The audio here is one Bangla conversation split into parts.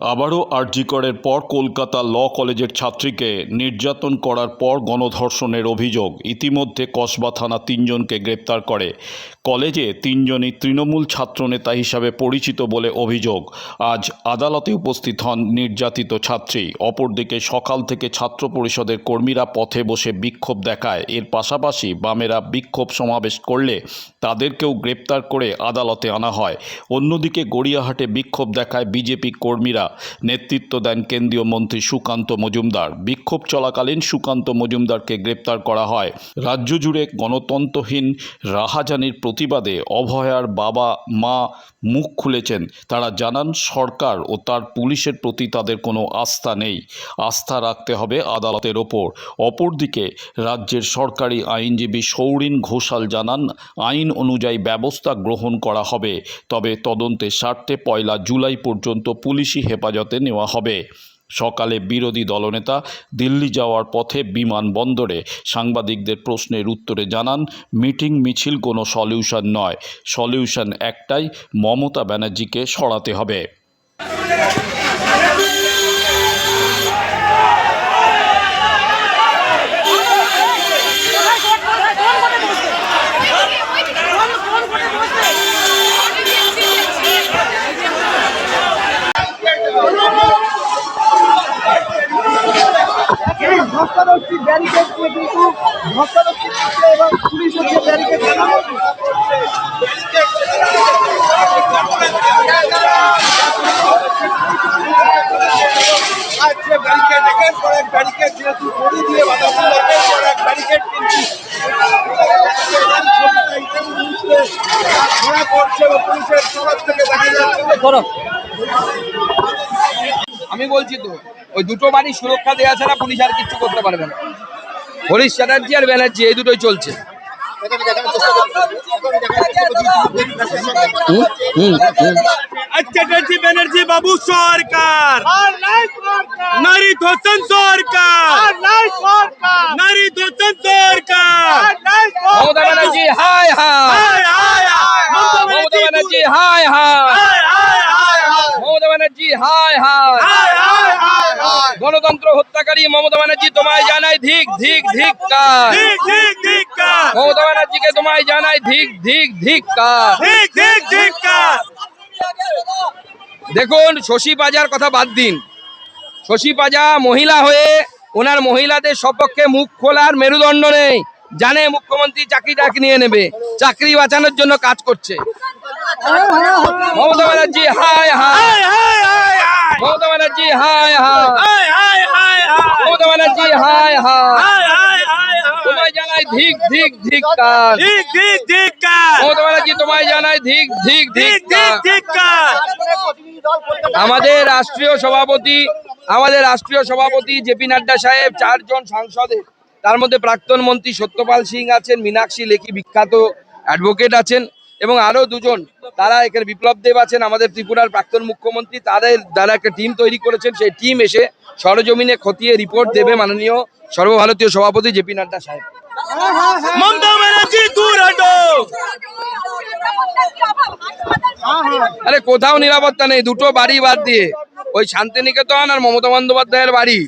আবারও আরজিকরের পর কলকাতা ল কলেজের ছাত্রীকে নির্যাতন করার পর গণধর্ষণের অভিযোগ। ইতিমধ্যে কসবা থানা তিনজনকে গ্রেপ্তার করে। কলেজে তিনজনই তৃণমূল ছাত্রনেতা হিসাবে পরিচিত বলে অভিযোগ। আজ আদালতে উপস্থিত হন নির্যাতিত ছাত্রী। অপরদিকে সকাল থেকে ছাত্র পরিষদের কর্মীরা পথে বসে বিক্ষোভ দেখায়। এর পাশাপাশি বামেরা বিক্ষোভ সমাবেশ করলে তাদেরকেও গ্রেপ্তার করে আদালতে আনা হয়। অন্যদিকে গড়িয়াহাটে বিক্ষোভ দেখায় বিজেপি কর্মীরা। নেতৃত্ব দেন কেন্দ্রীয় মন্ত্রী সুকান্ত মজুমদার। বিক্ষোভ চলাকালীন সুকান্ত মজুমদারকে গ্রেপ্তার করা হয়। রাজ্য জুড়ে গণতন্ত্রহীন রাহাজানির প্রতিবাদে অভয়ার বাবা, মা মুখ খুলেছেন। তারা জানান, সরকার ও তার পুলিশের প্রতি তাদের কোনো আস্থা নেই। আস্থা রাখতে হবে আদালতের ওপর। অপরদিকে, রাজ্যের সরকারি আইনজীবী সৌরিন ঘোষাল জানান, আইন অনুযায়ী ব্যবস্থা গ্রহণ করা হবে। তবে তদন্তের স্বার্থে পয়লা জুলাই পর্যন্ত পুলিশি হেফাজতে নেওয়া হবে। সকালে বিরোধী দলনেতা দিল্লি যাওয়ার পথে বিমানবন্দরে সাংবাদিকদের প্রশ্নের উত্তরে জানান, মিটিং মিছিল কোনো সলিউশন নয়। সলিউশন একটাই, মমতা ব্যানার্জিকে সরাতে হবে ধস্তাধস্তি ব্যারিকেড দিয়ে কিন্তু ধস্তাধস্তি করছে এবং পুলিশ হচ্ছে ব্যারিকেড আজকে ব্যারিকেড ব্যারিকেড যেহেতু দিয়ে ব্যারিকেড আমি বলছি তো, ওই দুটো বাড়ি সুরক্ষা দেওয়া ছাড়া পুলিশ আর কিচ্ছু করতে পারবে না। হরিশ চ্যাটার্জি আর ব্যানার্জি, এই দুটোই চলছে। হুম, হুম, হুম। চ্যাটার্জি ব্যানার্জি বাবু সরকার নারী ধর্ষণ সরকার নারী ধর্ষণ সরকার মমতা ব্যানার্জি হাই হাই মমতা ব্যানার্জি হাই হাই মমতা ব্যানার্জি হাই হাই গণতন্ত্র হত্যাকারী মমতা ব্যানার্জি তোমায় জানাই ধিক ধিক ধিক কার। মমতা ব্যানার্জিকে তোমায় জানাই ধিক ধিক ধিক কার। দেখুন শশী পাজার কথা বাদ দিন। শশী পাজা মহিলা হয়ে ওনার মহিলাদের সপক্ষে মুখ খোলার মেরুদণ্ড নেই। জানে মুখ্যমন্ত্রী চাকরি চাকরিটা নিয়ে নেবে চাকরি বাঁচানোর জন্য কাজ করছে। মমতা ব্যানার্জি হায় হাই মমতা ব্যানার্জি হাই হাই মমতা ব্যানার্জি হাই হাই তোমায় জানাই ধিক ধিক ধিক কার ঠিক ঠিক কার মমতা ব্যানার্জি তোমায় জানাই ধিক ধিক ধিক কার আমাদের রাষ্ট্রীয় সভাপতি আমাদের রাষ্ট্রীয় সভাপতি জেপি নাড্ডা সাহেব চারজন সাংসদের তার মধ্যে প্রাক্তন মন্ত্রী সত্যপাল সিং আছেন মীনাক্ষী লেখি বিখ্যাত অ্যাডভোকেট আছেন এবং আরও দুজন তারা এখানে বিপ্লব দেব আছেন আমাদের ত্রিপুরার প্রাক্তন মুখ্যমন্ত্রী তাদের দ্বারা একটা টিম তৈরি করেছেন। সেই টিম এসে সরজমিনে খতিয়ে রিপোর্ট দেবে মাননীয় সর্বভারতীয় সভাপতি জেপি নাড্ডা সাহেব। মমতা ব্যানার্জি দূর হটো। আরে কোথাও নিরাপত্তা নেই দুটো বাড়ি বাদ দিয়ে। ওই শান্তিনিকেতন আর মমতা বন্দ্যোপাধ্যায়ের বাড়ি।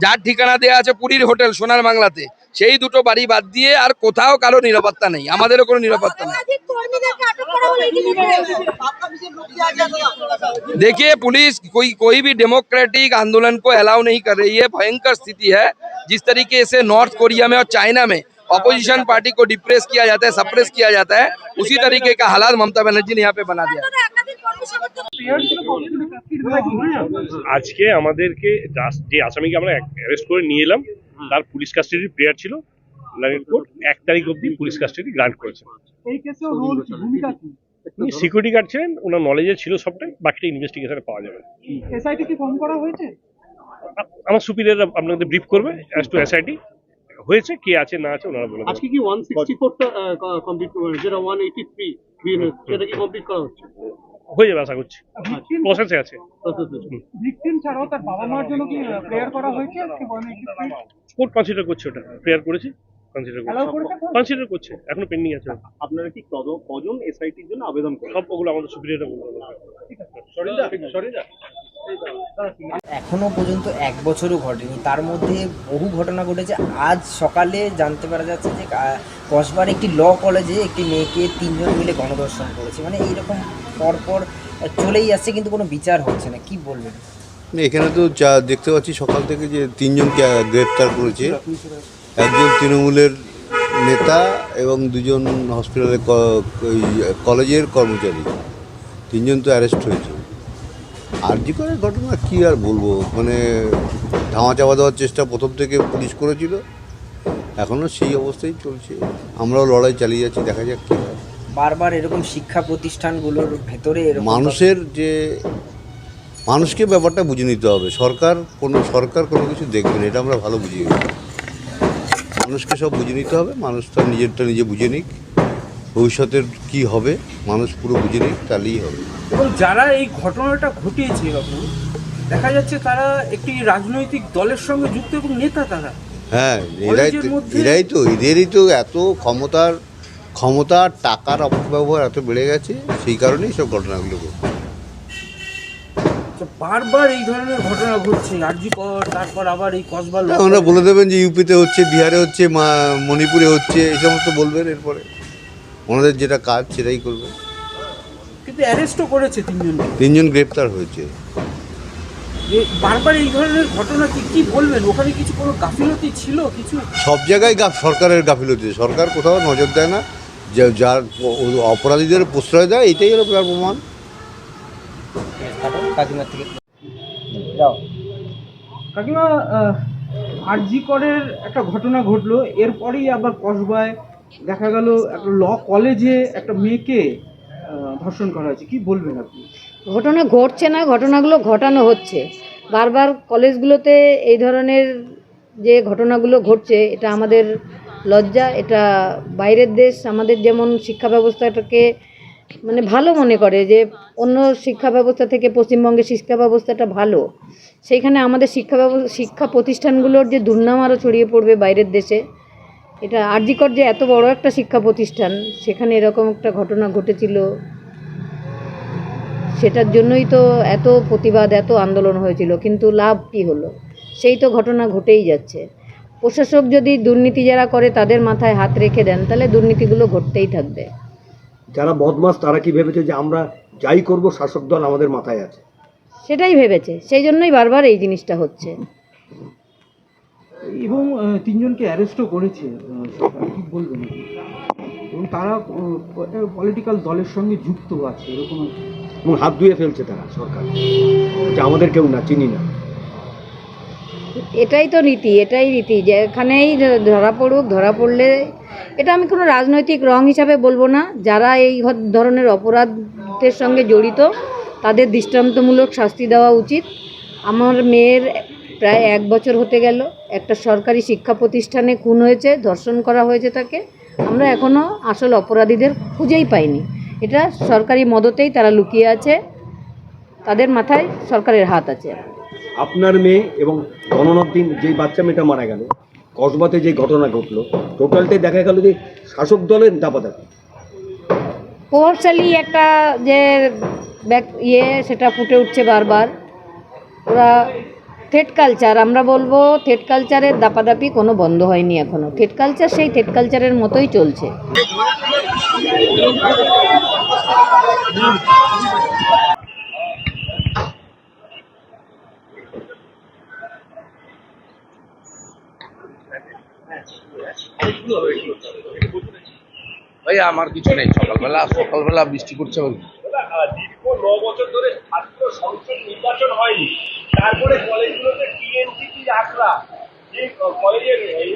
যার ঠিকানা দেওয়া আছে পুরীর হোটেল সোনার বাংলাতে সেই দুটো বাড়ি বাদ দিয়ে আর কোথাও কারো নিরাপত্তা নেই আমাদেরও কোনো নিরাপত্তা নেই সামাজিক কর্মীদেরকে আটক করা হলো এই জিনিসটা देखिए पुलिस कोई कोई भी डेमोक्रेटिक आंदोलन को अलाउ नहीं कर रही है भयंकर स्थिति है जिस तरीके से नॉर्थ कोरिया में और चाइना में ऑपोजिशन पार्टी को डिप्रेस किया जाता है सप्रेस किया जाता है उसी तरीके का हालात ममता बनर्जी ने यहाँ पे बना दिया একাধিক কর্মী সমর্থক আজকে আমাদেরকে যে আসামিকে আমরা অ্যারেস্ট করে নিয়ে এলাম তার পুলিশ কাস্টাডি প্রেয়ার ছিল লাইন কোর্ট এক তারিখ অবধি পুলিশ কাস্টাডি গ্রান্ট করেছে। এই কেসে রোল ভূমিকা কি? উনি সিকিউরিটি গার্ড ছিলেন ওনার নলেজে ছিল সবটাই বাকিটা ইনভেস্টিগেশনে পাওয়া যাবে। এসআইটি কি ফোন করা হয়েছে? আমার সুপিরিয়র আপনাদের ব্রিফ করবে অ্যাজ টু এসআইটি হয়েছে কে আছে না আছে ওনারা বলে আজকে কি ওয়ান সিক্সটি ফোরটা কমপ্লিট যেটা ওয়ান এইটি থ্রি সেটা কি কমপ্লিট করা হচ্ছে? হয়ে যাবে আশা করছি। প্রসেসে আছে। ভিকটিম ছাড়াও তার বাবা মার জন্য কি প্রেয়ার করা হয়েছে? কোর্ট কনসিডার করছে ওটা। প্রেয়ার করেছি? কনসিডার করছে। কনসিডার করছে এখনও পেন্ডিং আছে আপনারা কি কজন এসআইটির জন্য আবেদন করেন সব ওগুলো আমাদের সুপিরিয়ররা এখনও পর্যন্ত এক বছরও ঘটেনি। তার মধ্যে বহু ঘটনা ঘটেছে। আজ সকালে জানতে পারা যাচ্ছে যে কসবার একটি ল কলেজে একটি মেয়েকে তিনজন মিলে গণধর্ষণ করেছে। মানে এইরকম পরপর চলেই আসছে, কিন্তু কোনো বিচার হচ্ছে না। কি বলবেন? এখানে তো যা দেখতে পাচ্ছি, সকাল থেকে যে তিনজনকে গ্রেপ্তার করেছে, একজন তৃণমূলের নেতা এবং দুজন হসপিটালের কলেজের কর্মচারী। তিনজন তো অ্যারেস্ট হয়েছে। আর জি করে ঘটনা কি আর বলব? মানে ধামা চাপা দেওয়ার চেষ্টা প্রথম থেকে পুলিশ করেছিল। এখনও সেই অবস্থায় চলছে। আমরাও লড়াই চালিয়ে যাচ্ছি, দেখা যাক কী হয়। বারবার এরকম শিক্ষা প্রতিষ্ঠানগুলোর ভেতরে মানুষের যে মানুষকে ব্যাপারটা বুঝে নিতে হবে। সরকার কোনো সরকার কোনো কিছু দেখবে না এটা আমরা ভালো বুঝি মানুষকে সব বুঝে নিতে হবে মানুষ তার নিজেরটা নিজে বুঝে নিক। ভবিষ্যতের কি হবে মানুষ পুরো বুঝে নিক তাহলেই হবে। এবং যারা এই ঘটনাটা ঘটিয়েছে বাবু দেখা যাচ্ছে তারা একটি রাজনৈতিক দলের সঙ্গে যুক্ত এবং নেতা তারা। হ্যাঁ এরাই তো এরাই তো এদেরই তো এত ক্ষমতার ক্ষমতা টাকার অপব্যবহার এত বেড়ে গেছে সেই কারণেই সব ঘটনাগুলো ঘটছে। তো বারবার এই ধরনের ঘটনা ঘটছে আরজি তারপর আবার এই কসবা ল- ওনারা বলে দেবেন যে ইউপিতে হচ্ছে বিহারে হচ্ছে মণিপুরে হচ্ছে এই সমস্ত বলবেন এরপরে। ওনাদের যেটা কাজ সেটাই করবে। কিন্তু অ্যারেস্টও করেছে তিনজনকে তিনজন গ্রেপ্তার হয়েছে। বারবার এই ধরনের ঘটনা কি কি বলবেন? ওখানে কিছু কোনো গাফিলতি ছিল কিছু? সব জায়গায় সরকারের গাফিলতি। সরকার কোথাও নজর দেয় না। যে যার অপরাধীদের প্রশ্রয় দেয় এটাই হলো তার প্রমাণ। থেকে। যাও। কাকিমা আরজি করের একটা ঘটনা ঘটলো এরপরেই আবার কসবায় দেখা গেল একটা ল কলেজে একটা মেয়েকে ধর্ষণ করা হয়েছে। কি বলবেন আপনি? ঘটনা ঘটছে না ঘটনাগুলো ঘটানো হচ্ছে। বারবার কলেজগুলোতে এই ধরনের যে ঘটনাগুলো ঘটছে এটা আমাদের লজ্জা, এটা বাইরের দেশ, আমাদের যেমন শিক্ষা ব্যবস্থাটাকে মানে ভালো মনে করে যে, অন্য শিক্ষা ব্যবস্থা থেকে পশ্চিমবঙ্গের শিক্ষা ব্যবস্থাটা ভালো। সেইখানে আমাদের শিক্ষা ব্যবস্থা, শিক্ষা প্রতিষ্ঠানগুলোর যে দুর্নাম আরও ছড়িয়ে পড়বে বাইরের দেশে, এটা আরজিকর যে এত বড় একটা শিক্ষা প্রতিষ্ঠান, সেখানে এরকম একটা ঘটনা ঘটেছিল। সেটার জন্যই তো এত প্রতিবাদ, এত আন্দোলন হয়েছিল, কিন্তু লাভ কী হলো? সেই তো ঘটনা ঘটেই যাচ্ছে। প্রশাসক যদি দুর্নীতি যারা করে তাদের মাথায় হাত রেখে দেন তাহলে দুর্নীতিগুলো ঘটতেই থাকবে। যারা বদমাস তারা কি ভেবেছে যে আমরা যাই করব শাসক দল আমাদের মাথায় আছে? সেটাই ভেবেছে। সেই জন্যই বারবার এই জিনিসটা হচ্ছে। এবং তিনজনকে অ্যারেস্টও করেছে সরকার। কি বলবেন? এবং তারা পলিটিক্যাল দলের সঙ্গে যুক্ত আছে এরকম এবং হাত ধুয়ে ফেলছে তারা সরকার। যে আমাদের কেউ না চিনি না। এটাই তো নীতি এটাই রীতি। যেখানেই ধরা পড়ুক, ধরা পড়লে এটা আমি কোনো রাজনৈতিক রং হিসাবে বলব না। যারা এই ধরনের অপরাধের সঙ্গে জড়িত, তাদের দৃষ্টান্তমূলক শাস্তি দেওয়া উচিত। আমার মেয়ের প্রায় এক বছর হতে গেল। একটা সরকারি শিক্ষা প্রতিষ্ঠানে খুন হয়েছে, ধর্ষণ করা হয়েছে তাকে। আমরা এখনও আসল অপরাধীদের খুঁজেই পাইনি। এটা সরকারি মদতেই তারা লুকিয়ে আছে। তাদের মাথায় সরকারের হাত আছে। আপনার মেয়ে এবং গণনার দিন যেই বাচ্চা মেয়েটা মারা গেল, কসবাতে যে ঘটনা ঘটলো, টোটালটাই দেখা গেল যে শাসক দলের দাপাদাপি। প্রভাবশালী একটা যে ইয়ে সেটা ফুটে উঠছে বারবার। ওরা থেট কালচার, আমরা বলব থেট কালচারের দাপাদাপি কোনো বন্ধ হয়নি এখনও। থেট কালচার সেই থেট কালচারের মতোই চলছে। ভাই। আমার কিছু নেই। সকালবেলা সকালবেলা বৃষ্টি করছে দীর্ঘ ন বছর ধরে ছাত্র সংসদ নির্বাচন হয়নি। তারপরে কলেজগুলোতে টিএনসিপি আখড়া।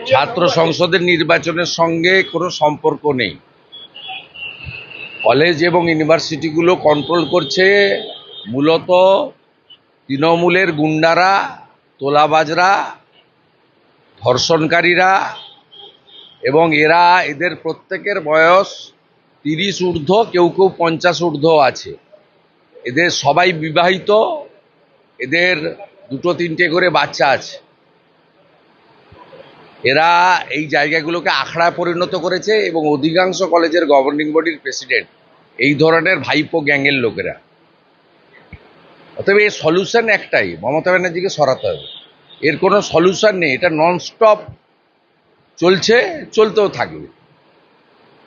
ছাত্র সংসদের নির্বাচনের সঙ্গে কোনো সম্পর্ক নেই। কলেজ এবং ইউনিভার্সিটিগুলো কন্ট্রোল করছে মূলত তৃণমূলের গুন্ডারা তোলাবাজরা ধর্ষণকারীরা এবং এরা এদের প্রত্যেকের বয়স তিরিশ ঊর্ধ্ব, কেউ কেউ পঞ্চাশ ঊর্ধ্ব আছে। এদের সবাই বিবাহিত, এদের দুটো তিনটে করে বাচ্চা আছে। এরা এই জায়গাগুলোকে আখড়ায় পরিণত করেছে এবং অধিকাংশ কলেজের গভর্নিং বডির প্রেসিডেন্ট এই ধরনের ভাইপো গ্যাংয়ের লোকেরা। অতএব এর সলিউশন একটাই, মমতা ব্যানার্জিকে সরাতে হবে। এর কোনো সলিউশন নেই, এটা ননস্টপ চলছে চলতেও থাকবে।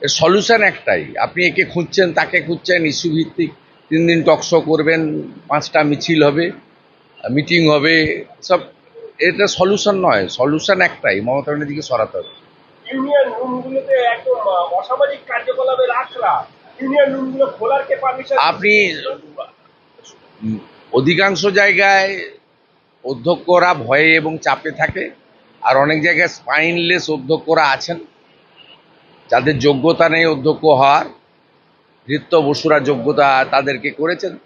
এর সলিউশন একটাই। আপনি একে খুঁজছেন তাকে খুঁজছেন ইস্যু ভিত্তিক তিন দিন টকশো করবেন পাঁচটা মিছিল হবে মিটিং হবে সব এটা সলিউশন নয় সলিউশন একটাই মমতা ব্যানার্জিকে সরাতে হবে। ইউনিয়ন রুমগুলোতে একদম অসামাজিক কার্যকলাপের আখড়া ইউনিয়ন রুমগুলো খোলার কে পারমিশন আপনি অধিকাংশ জায়গায় অধ্যক্ষরা ভয়ে এবং চাপে থাকে। আর অনেক জায়গায় স্পাইনলেস অধ্যক্ষরা আছেন। যাদের যোগ্যতা নেই অধ্যক্ষ হওয়ার ঋত্য বসুরা যোগ্যতা তাদেরকে করেছেন।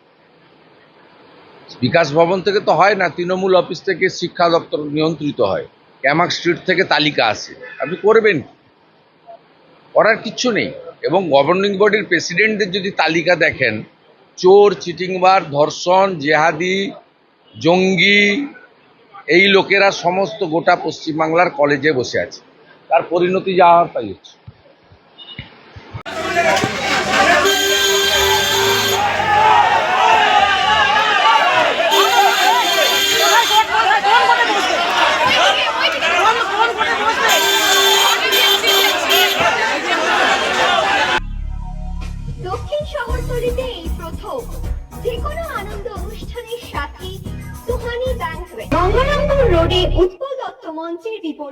বিকাশ ভবন থেকে তো হয় না, তৃণমূল অফিস থেকে শিক্ষা দপ্তর নিয়ন্ত্রিত হয়। ক্যামাক স্ট্রিট থেকে তালিকা আসে। আপনি করবেন করার কিচ্ছু নেই। এবং গভর্নিং বডির প্রেসিডেন্টদের যদি তালিকা দেখেন, চোর চিটিংবার ধর্ষণ, জেহাদি, জঙ্গি এই লোকেরা সমস্ত গোটা পশ্চিমবাংলার কলেজে বসে আছে। তার পরিণতি যা হওয়ার তাই হচ্ছে।